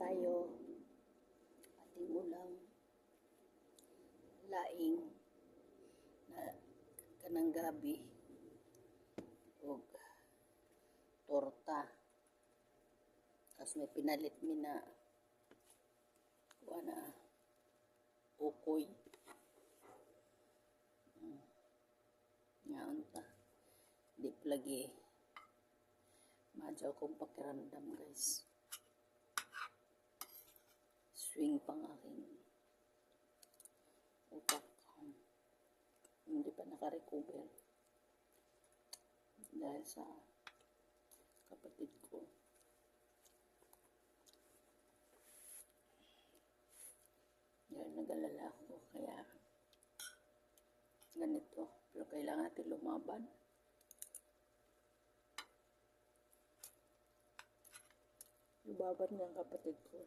tayo. Ating ulam. Laing na kanang gabi. O torta. Tapos may pinalit mi na kuha na ukoy. Mm. Ngaon ta. Di lagi. Madyaw kong pakiramdam guys. Swing pang aking utak. Hindi pa nakarecover. Dahil sa kapatid ko. Dahil nag-alala ako. Kaya ganito. Pero kailangan natin lumaban. Lubaban niya ang kapatid ko.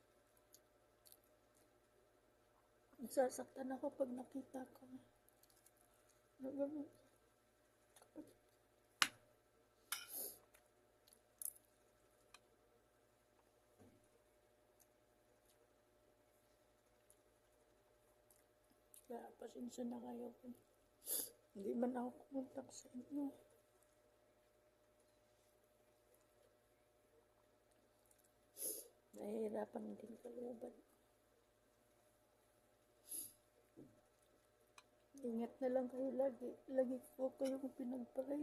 Nasasaktan ako pag nakita ko. Ano? Kaya pasensya na kayo. Hindi man ako kumontak sa inyo. Nahihirapan din kaluban. Ingat na lang kayo lagi. Lagi ko kayong pinagpalay.